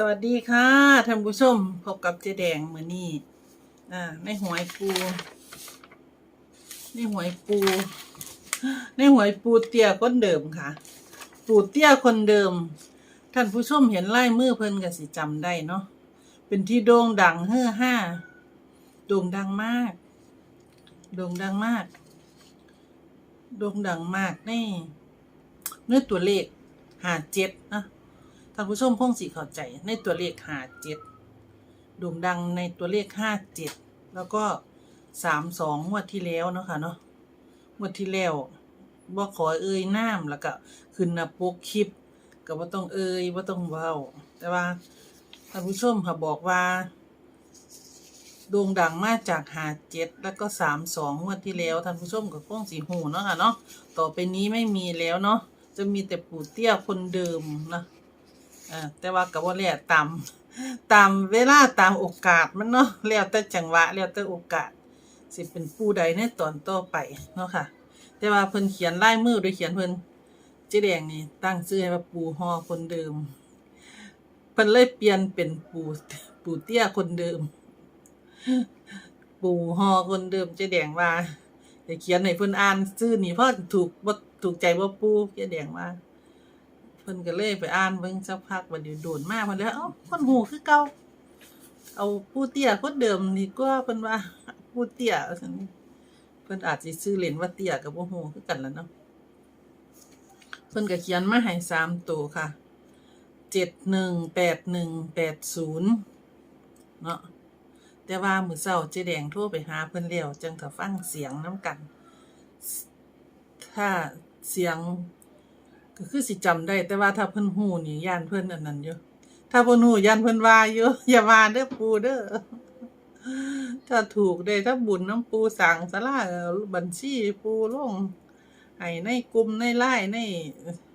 สวัสดีค่ะท่านผู้ชมพบกับเจแดงเมือนี่อ่าในหวยปูในหวยปูในหวยปูเตี้ยคนเดิมค่ะ ปูเตี้ยคนเดิม ท่านผู้ชมเห็นไลายมือเพิ่นก็สิจำได้เนาะเป็นที่โด่งดังเฮ้อห้าโด่งดังมาก โด่งดังมาก โด่งดังมากในเนื้อตัวเลขหาเจ็ดนะ ท่านผู้ชมคงสิเข้าใจในตัวเลขห้าเจ็ดโด่งดังในตัวเลขห้าเจ็ดแล้วก็สามสองงวดที่แล้วเนาะค่ะเนาะงวดที่แล้วบ่ขอเอ่ยน้ำแล้วก็ขึ้นหน้าปกคลิปก็บ่ต้องเอ่ยบ่ต้องเว้า แต่ว่าท่านผู้ชมค่ะบอกว่าโด่งดังมาจากหาเจ็ดแล้วก็สามสองงวดที่แล้วท่านผู้ชมก็คงสิหูเนาะค่ะเนาะต่อไปนี้ไม่มีแล้วเนาะจะมีแต่ปู่เตี้ยคนเดิมนะ อแต่ว่ากับว่าแล้วตามตามเวลาตามโอกาสมันเนาะแล้วแต่จังหวะแล้วแต่โอกาส สิเป็นผู้ใดในตอนต่อไปเนาะค่ะ แต่ว่าเพิ่นเขียนลายมือโดยเขียนเพิ่นเจ๊แดงนี่ตั้งชื่อให้ว่าปู่ฮอคนเดิมเพิ่นเลยเปลี่ยนเป็นปู่ปู่เตี้ยคนเดิม ปู่ฮอคนเดิมเจ๊แดงว่าจะเขียนให้เพิ่นอ่านชื่อนี่เพราะถูกบ่ถูกใจบ่ปู่เจ๊แดงว่า เพิ่นก็เลยไปอ่านเบิ่งสักพักบันเดนี้โดนมากเพิ่นเลยเอ้าคนหูคือเก่าเอาผู้เตี้ยคนเดิมดีกว่าเพิ่นว่าผู้เตี้ยว่าซั่นเพิ่นอาจสิซื้อเล่นว่าเตี้ยกับบ่ฮู้คือกันล่ะเนาะเพิ่นก็เขียนมาให้สามตัวค่ะ718180เนาะแต่ว่ามือเช้าเจ๊แดงโทรไปหาเพิ่นแล้วจังก็ฟังเสียงนํกัน ถ้าเสียง ก็คือสิจำได้ แต่ว่าถ้าเพิ่นฮู้นี่ย่านเพิ่นอันนั้นอยู่ถ้าเพิ่นฮู้ย่านเพิ่นว่าอยู่อย่ามาเด้อปูเด้อถ้าถูกได้ถ้าบุญน้ำปูสั่งสลาบัญชีปูลงให้ในกลุ่มในไลน์ใน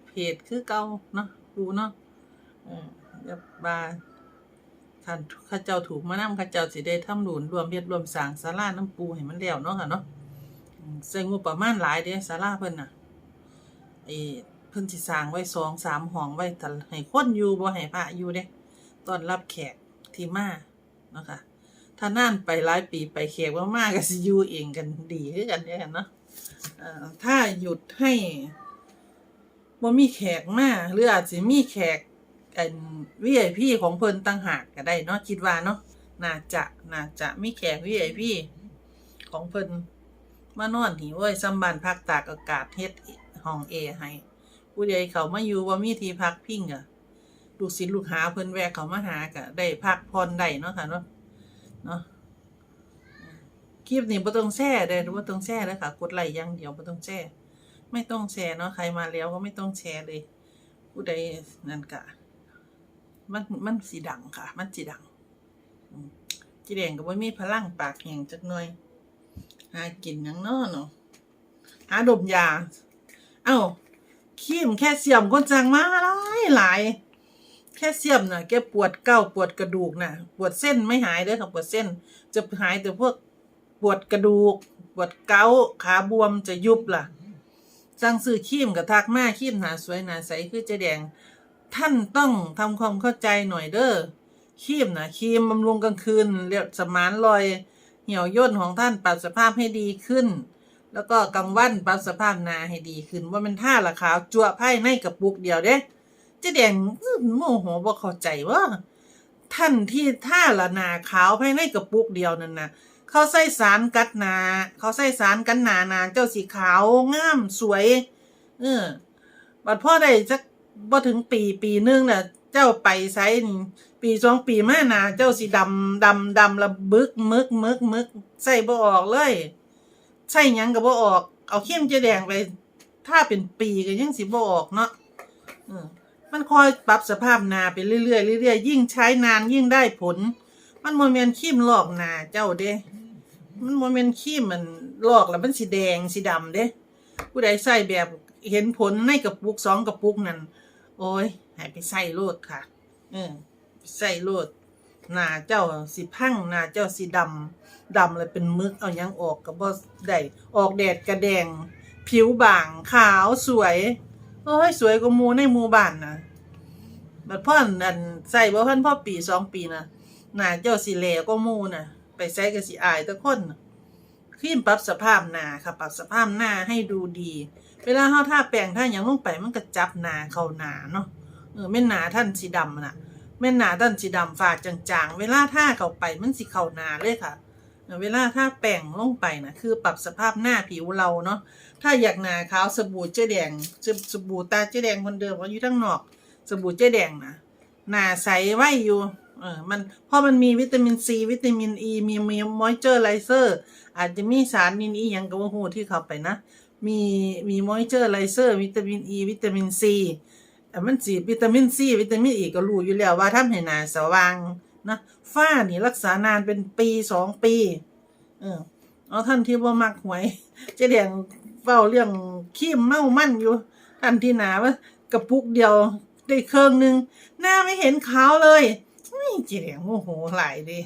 เพจคือเก่าเนาะปูเนาะอย่าว่าท่านข้าเจ้าถูกมานำข้าเจ้าสิได้ทำบุญรวมเฮ็ดรวมสร้างศาลาน้ำปูให้มันแล้วเนาะค่ะเนาะใช้งบประมาณหลายเด้ศาลาเพิ่นน่ะไอ้ เพิ่นสิสร้างไว้สองสามห้องไว้ถ้าให้คนอยู่บ่ให้พระอยู่เด้ต้อนรับแขกที่มาเนาะค่ะถ้านานไปหลายปีไปแขกบ่มาก็สิอยู่เองกันดีคือกันเด้อเนาะถ้าหยุดให้บ่มีแขกมาหรืออาจสิมีแขกอัน VIP ของเพิ่นต่างหากก็ได้เนาะคิดว่าเนาะน่าจะน่าจะมีแขก VIP ของเพิ่นมานอนหิวเว้ยซ้ำบานพักตากอากาศเฮ็ดห้องเอให้ ผู้ใดเขามาอยู่ว่ามีที่พักพิงอะลูกศิษย์ลูกหาเพิ่นแวะเขามาหาก็ได้พักผ่อนได้เนาะค่ะเนาะเนาะคลิปนี้บ่ต้องแช่ได้บ่ต้องแช่เลยค่ะ กดไลค์อย่างเดียวบ่ต้องแช่ไม่ต้องแชร์เนาะใครมาแล้วก็ไม่ต้องแชร์เลย ผู้ใดนั่นกะมันมันสิดังค่ะ มันสิดังจีแดงก็บ่มีพลังปากแห้งจักหน่อย หากินยังเนาะเนาะหาดมยา เอ้า คีมแค่เสียมคนจังมาหลายหลาย แค่เสียมน่ะแกปวดเก้าปวดกระดูกน่ะ ปวดเส้นไม่หายเด้อค่ะปวดเส้น จะหายแต่พวกปวดกระดูก ปวดเกาขาบวมจะยุบล่ะสั่งซื้อคีมกับทักมาคีมหนาสวยหนาใสคือเจ๊แดง ท่านต้องทำความเข้าใจหน่อยเด้อคีมน่ะคีมบำรุงกลางคืนเรียกสมานรอย เหี่ยวย่นของท่านปรับสภาพให้ดีขึ้น แล้วก็กลางวันปรับสภาพนาให้ดีขึ้นว่ามันท่าละขาวจั่วไพ่ในกระปุกเดียวเด้จ๊แดงโมโหบ่เข้าใจว่าท่านที่ท่าละนาขาวภายในกระปุกเดียวนั่นนะเขาใส่สารกัดนา เขาใส่สารกันหนานาเจ้าสีขาวงามสวย เออบัดพ่อได้จักบ่ถึงปีปีนึงน่ะ เจ้าไปไซนี่ปีสองปีมานาเจ้าสีดำดำดำระบึกมึกมึกมึกใส่บ่ออกเลย ใส่หยังก็บ่ออก เอาเข้มเจแดงไป ถ้าเป็นปีก็ยังสิบ่ออกเนาะออมันคอยปรับสภาพนาไปเรื่อยๆเรื่อยๆยิ่งใช้นานยิ่งได้ผล มันโมเมนขี้มลอกนาเจ้าเด้ มันโมเมนขี้มมันลอกแล้วมันสีแดงสีดำเด้ ผู้ใดใส่แบบเห็นผลในกระปุกสองกระปุกนั่นโอ้ยให้ไปใส่โลดค่ะ เออไปใส่โลดหนาเจ้าสิพังหนาเจ้าสิดำ ดำเลยเป็นมึกเอายังออกก็บ่ได้ออกแดดกระแดง ผิวบางขาวสวยโอ้ยสวยกว่ามูในหมู่บ้านนะบัดพ่อนอันใส่บ่เพิ่นพ่อปีสองปีนะหน้าเจ้าสิแลก็มูน่ะไปใส่ก็สิอายแต่คนน่ะครีมปรับสภาพหน้าค่ะปรับสภาพหน้าให้ดูดี เวลาเฮาทาแป้งทาหยังลงไปมันก็จับหน้าเข้าหน้าเนาะเออแม่นหน้าท่านสีดำน่ะแม่นหน้าท่านสีดำฝาดจางๆ เวลาท่าเข้าไปมันสิเข้าหน้าเลยค่ะ เวลาทาแป้งลงไปนะคือปรับสภาพหน้าผิวเราเนาะถ้าอยากหนาขาวสบู่เจ๊แดงสสบู่ตาเจ๊แดงคนเดิมว่าอยู่ทั้งนอก สบู่เจ๊แดงนะหนาใสไว้อยู่เออมันเพราะมันมีวิตามินซีวิตามินอ e, ีมีมีมอยเจอร์ไลเซอร์อาจจะมีสารนินอียังกับว่าหูที่เข้าไปนะ มีมีมอยเจอร์ไลเซอร์วิตามินอ e, ีวิตามินซีแต่มันสีวิตามินซีวิตามินอีก็รู้อยู่แล้วว่าทำให้หนาสว่าง นะฝ้านี่รักษานานเป็นปีสองปี เออเอาท่านที่ว่ามักหวยเจ๊แดงเฝ้าเรื่องขี้เมามั่นอยู่ท่านที่หนาว่ากระปุกเดียวได้เครื่องหนึ่งหน้าไม่เห็นขาวเลยนี่เจ๊แดงโมโหหลายดิ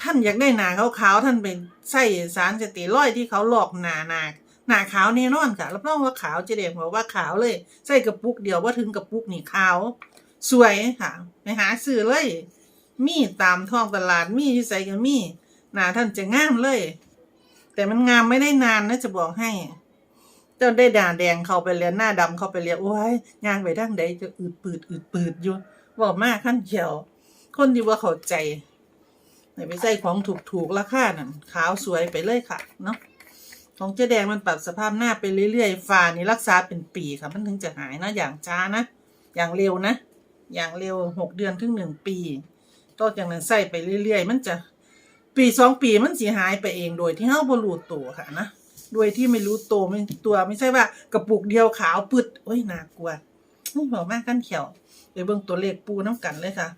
ท่านอยากได้หนาขาวๆท่านไปใส่สารสตียรอยที่เขาหลอกหนาหนาหนาขาวแน่นอนค่ะรับรองว่าขาวเจ๊แดงบอกว่าขาวเลยใส่กระปุกเดียวว่าถึงกระปุกนี่ขาว สวยค่ะไปหาซื้อเลย มีตามท้องตลาดมีที่ใส่กันมีหนาท่านจะงามเลย แต่มันงามไม่ได้นานนะจะบอกให้ เจ้าได้ด่าแดงเข้าไปเรียนหน้าดำเข้าไปเรียนโอ้ยยางไปดั้งใดจะอืดปืดอืดปืดอยู่บอกมากขั้นเขียว คนที่ว่าเข้าใจไหนไปใส่ของถูกถูกๆราคานั่นขาวสวยไปเลยค่ะเนาะของเจ๊แดงมันปรับสภาพหน้าไปเรื่อยๆฟ้านี่รักษาเป็นปีค่ะมันถึงจะหายนะอย่างช้านะอย่างเร็วนะอย่างเร็วหกเดือนถึงหนึ่งปี ต่อจากนั้นใส่ไปเรื่อย ๆ มันจะปีสองปีมันสีหายไปเองโดยที่เฮาบ่รู้ตัวค่ะนะโดยที่ไม่รู้ตัวไม่ตัวไม่ใช่ว่ากระปุกเดียวขาวปึดโอ้ยน่ากลัวนี่บอกมากกันเขียวไปเบิ่งตัวเลขปูน้ำกันเลยค่ะ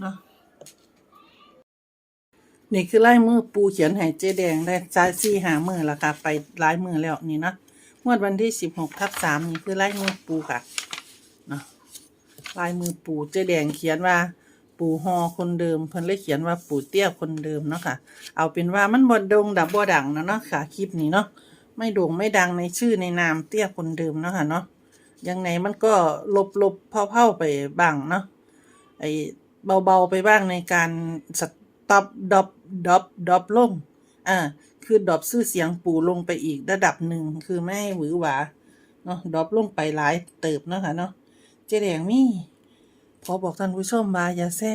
เนาะนี่คือลายมือปูเขียนให้เจ๊แดงได้จ่าซี่หามือแล้วค่ะไปลายมือแล้วนี่เนาะงวดวันที่สิบหกทับสามนี่คือลายมือปูค่ะเนาะลายมือปูเจ๊แดงเขียนว่า ปู่ฮอคนเดิมเพิ่นเลยเขียนว่าปู่เตี้ยคนเดิมเนาะค่ะ เอาเป็นว่ามันบ่โด่งดับบ่ดังนะเนาะค่ะคลิปนี้เนาะไม่โด่งไม่ดังในชื่อในนามเตี้ยคนเดิมเนาะค่ะเนาะยังไงมันก็ลบลบเผาๆไปบ้างเนาะไอเบาๆไปบ้างในการสต็อปดอปดอปดอปลงอ่าคือดอปชื่อเสียงปู่ลงไปอีกระดับหนึ่งคือไม่ให้หวือหวาเนาะดอปลงไปหลายเติบเนาะค่ะเนาะเจ๊แดงมี่ พอบอกท่านผู้ชมมาอย่าแซ่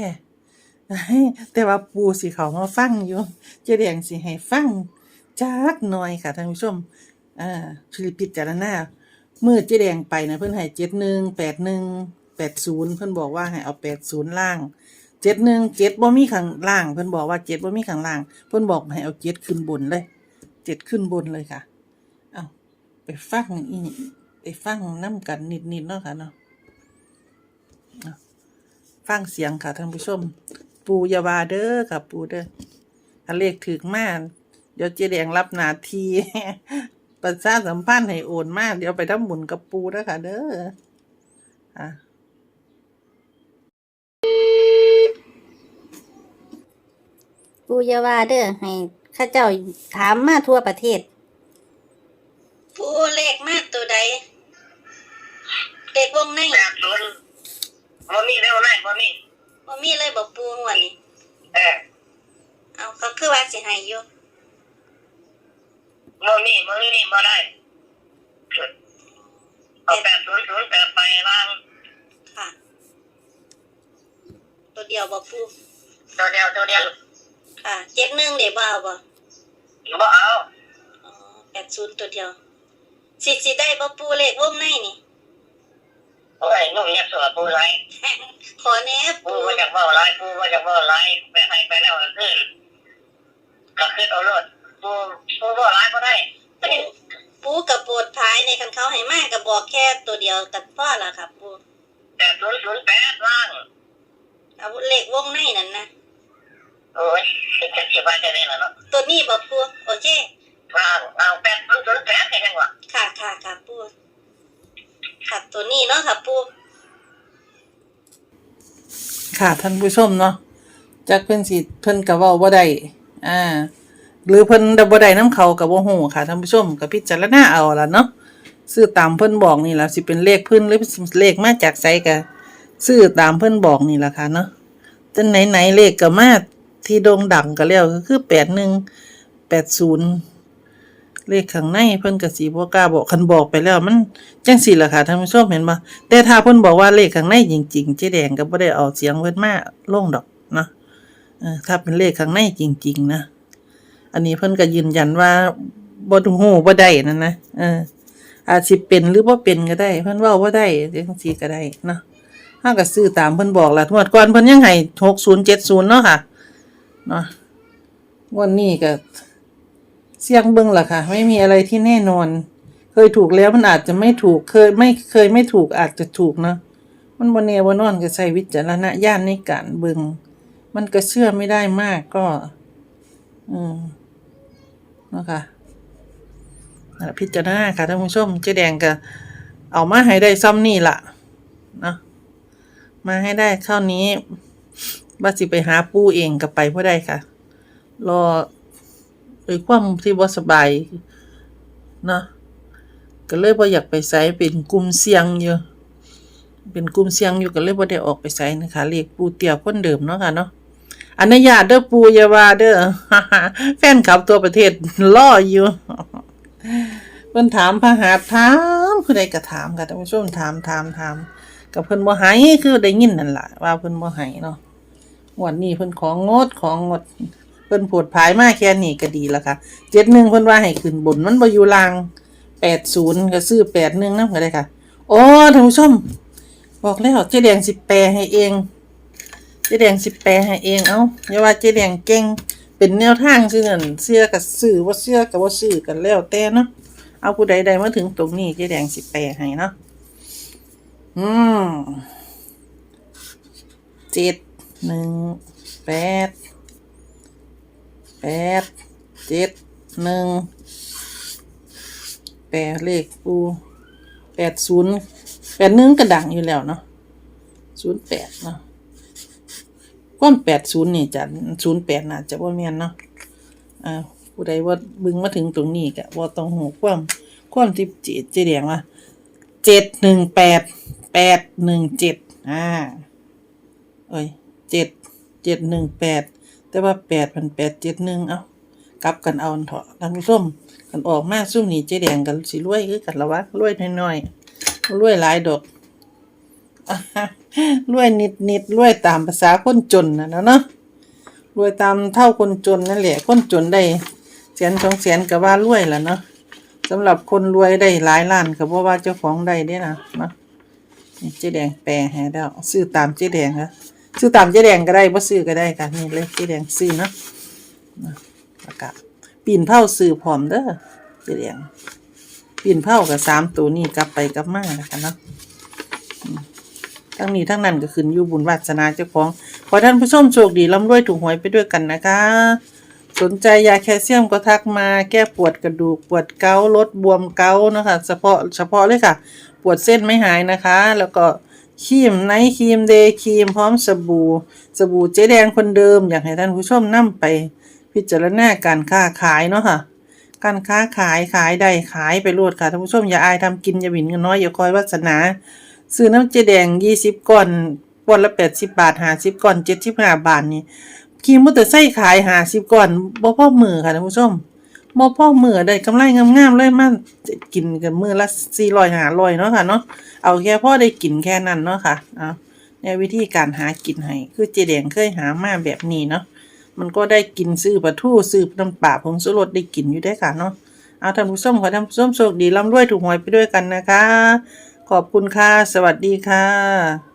แต่ว่าปูสิเขามาฟังอยู่เจแดงสิให้ฟังจักหน่อยค่ะท่านผู้ชมอ่าคือพิจารณาเมื่อเจแดงไปนะเพิ่อนให้เจ็ดหนึ่งแปดหนึ่งแปดศูนย์เพิ่อนบอกว่าให้เอาแปดศูนย์ล่างเจ็ดหนึ่งเจ็ดบ่มีข้างล่าง เพิ่อนบอกว่าเจ็ดบ่มีข้างล่าง เพิ่อนบอกให้เอาเจ็ดขึ้นบนเลยเจ็ดขึ้นบนเลยค่ะเอาไปฟังอีไปฟังน้ำกันนิดๆเนาะค่ะเนาะ ฟังเสียงค่ะท่านผู้ชม ปูอยาวาเด้อค่ะปูเด้อถ้าเลขถึกมากเดี๋ยวเจแดงรับหนาทีประชาสัมพันธ์ให้โอนมากเดี๋ยวไปทำบุญกับปูแล้วค่ะเด้ออะปูอยาว่าเด้อให้ข้าเจ้าถามมาทั่วประเทศ ผู้เลขมากตัวใดเลขวงใน แปดศูนย์ บ่มีเร็วแรกบ่มีบ่มีเลยบอกปูงวดนี้เออเอาเขาคือว่าสิให้อยู่บ่มีบ่มีบ่ได้เอาแปดศูนย์ศูนย์แปดไปล่างค่ะ ตัวเดียวบอกปูตัวเดียวตัวเดียวค่ะเจ็ดหนึ่งเดี๋ยวบ่เอาบ่บ่เอาอ๋อแปดศูนย์ตัวเดียวสิสิได้บ่ปูเลขวงในนี่ โอ้ยนุ่มยักษ์สวดปูไรขอแหน่ปูปูมาจากบ่อไรปูมาจากบ่อไรไปให้ไปแล้วก็คือก็คือเอารถปูปูบ่อไรก็ได้ปูปูกับโปรดภายในคันเขาให้มากก็บอกแค่ตัวเดียวกับพ่อละค่ะปูแปดศูนย์ศูนย์แปดล่างเอาเลขวงในนั่นนะโอ้ยจะเก็บไว้จะได้แล้วเนาะตัวนี้บอกปูโอเคล่างเอาแปดศูนย์ศูนย์แปดแค่ยังวะค่ะค่ะค่ะปู ค่ะตัวนี้เนาะค่ะปูค่ะท่านผู้ชมเนาะจักเพิ่นสิเพิ่นก็เว้าบ่ได้อ่า หรือเพิ่นดบ่ได้น้ำเขาก็บ่ฮู้ค่ะท่านผู้ชมก็พิจารณาเอาล่ะเนาะซื้อตามเพิ่นบอกนี่ล่ะสิเป็นเลขเพิ่นหรือเลขมาจากไสก็ซื้อตามเพิ่นบอกนี่ล่ะค่ะเนาะแต่ไหนๆเลขก็มาที่โด่งดังก็แล้วก็คือ81 80 เลขข้างในเพิ่นก็สิบ่กล้าบอกคันบอกไปแล้วมันจังซี่ล่ะค่ะท่านผู้ชมเห็นบ่แต่ถ้าเพิ่นบอกว่าเลขข้างในจริงๆเจ๊แดงก็บ่ได้เอาเสียงเพิ่นมาลงดอกเนาะเออถ้าเป็นเลขข้างในจริง ๆ นะ อันนี้เพิ่นก็ยืนยันว่าบ่ฮู้บ่ได้นั่นนะเอออาจสิเป็นหรือบ่เป็นก็ได้ เพิ่นเว้าบ่ได้จังซี่ก็ได้เนาะเฮาก็ซื้อตามเพิ่นบอกล่ะงวดก่อนเพิ่นยังให้6070เนาะค่ะเนาะงวดนี้ก็ เสี่ยงเบิ่งล่ะค่ะ ไม่มีอะไรที่แน่นอน เคยถูกแล้วมันอาจจะไม่ถูกเคยไม่เคยไม่ถูกอาจจะถูกเนาะมันบ่แน่บ่นอนก็ใช้วิจารณญาณในการเบิ่งมันก็เชื่อไม่ได้มากก็ อืมเนาะค่ะพิจารณาค่ะท่านผู้ชมเจ๊แดงก็เอามาให้ได้ซ้ำนี่ละเนาะมาให้ได้เท่านี้ ว่าสิไปหาปูเองก็ไปบ่อได้ค่ะ รอ ด้วยความที่บ่สบายเนาะก็เลยบ่อยากไปไสเป็นกลุ่มเสี่ยงอยู่ เป็นกลุ่มเสี่ยงอยู่ก็เลยบ่ได้ออกไปไสนะคะเรียกปูเตี่ยคนเดิมเนาะค่ะเนาะอนุญาตเด้อปูอย่าว่าเด้อแฟนคลับตัวประเทศรออยู่เพิ่นถามพระหัตถ์ถามผู้ใดก็ถามค่ะท่านผู้ชมถามถามถามกับเพิ่นบ่ให้คือได้ยินนั่นล่ะว่าเพิ่นบ่ให้เนาะวันนี้เพิ่นของงดของงด เพิ่นผดภายมากแค่นี้ก็ดีแล้วค่ะ71เพิ่นว่าให้ขึ้นบนมันบอยู่ลาง80ก็ซื้อ81นำก็ได้ค่ะ โอ้ท่านผู้ชม บอกแล้วเจ๊แดงสิแปลให้เอง เจ๊แดงสิแปลให้เองเอ้าอย่าว่าเจ๊แดงเก่งเป็นแนวทางซื่อนั่นเสื้อกับซื้อบ่าเสื้อกับบ่าซื้อกันแล้วแต่เนาะเอาผู้ใดใดมาถึงตรงนี้เจ๊แดงสิแปลให้เนาะอืมเจ็ดหนึ่งแปด แปดเจ็ดหนึ่งแปดเลขปูแปดศูนย์แปดหนึ่งกระดังอยู่แล้วเนาะศูนย์แปดเนาะความแปดศูนย์นี่จะศูนย์แปดน่าจะว่าเมียนเนาะอ่าผู้ใดว่าบึงมาถึงตรงนี้ก็บ่าต้องหูความความที่เจเจแดงว่าเจ็ดหนึ่งแปดแปดหนึ่งเจ็ดอ่าเอ้ยเจ็ดเจ็ดหนึ่งแปด แต่ว่าแปดพันแปดเจ็ดหนึ่งเอากลับกันเอาเถอะท่านผู้ชมกันออกมาซุ่มนี้เจแดงกันสิรวยคือกันละวะรวยน้อยๆรวยหลายดอกรวยนิดนิดรวยตามภาษาคนจนนะเนาะรวยตามเท่าคนจนนั่นแหละคนจนได้แสนสองแสนก็ว่ารวยแล้วเนาะสำหรับคนรวยได้หลายล้านก็บ่ว่าเจ้าของได้เด้นะเนาะเจ๊แดงแปลให้แล้วซื้อตามเจ๊แดงค่ะ ซื้อตามเจ๊แดงก็ได้บ่ซื้อก็ได้ค่ะนี่เลยเจ๊แดงซื้อนะนะแล้วก็ปีนเผาซื้อพร้อมเด้อเจ๊แดงปีนเผากับสามตัวนี้กลับไปกลับมานะคะเนาะทั้งนี้ทั้งนั้นก็ขึ้นอยู่บุญวาสนาเจ้าของ ขอท่านผู้ชมโชคดีร่ำรวยถูกหวยไปด้วยกันนะคะ สนใจยาแคลเซียมก็ทักมาแก้ปวดกระดูกปวดเกาลดบวมเกานะคะเฉพาะเฉพาะเลยค่ะ ปวดเส้นไม่หายนะคะ แล้วก็ ครีมไนท์ครีมเดย์ครีมพร้อมสบู่ สบู่เจ๊แดงคนเดิม อยากให้ท่านผู้ชมนํไป พิจารณาการค้าขายเนาะค่ะ การค้าขายขายได้ขายไปรวดค่ะท่านผู้ชมอย่าอายทำกินอย่าหมิ่นเงินน้อยอย่าคอยวาสนา ซื้อน้ำเจแดงยี่สิบก้อนก้อนละแปดสิบบาทหาสิบก้อนเจ็ดสิบห้าบาทนี่ขี่มอเตอร์ไซค์ขายหาสิบก้อนบ่พ่อมือค่ะท่านผู้ชม บ่พ่อมือได้กำไรงามๆเลยมันกินกันมือละสี่ร้อยหาร้อยเนาะค่ะเนาะเอาแค่พ่อได้กินแค่นั้นเนาะค่ะเอาในวิธีการหากินให้คือเจแดงเคยหามาแบบนี้เนาะมันก็ได้กินซื้อปลาทูซื้อน้ำปลาผงสุรสได้กินอยู่ได้ค่ะเนาะเอาท่านผู้ชมขอท่านผู้ชมโชคดีร่ำรวยถูกหวยไปด้วยกันนะคะ ขอบคุณค่ะ สวัสดีค่ะ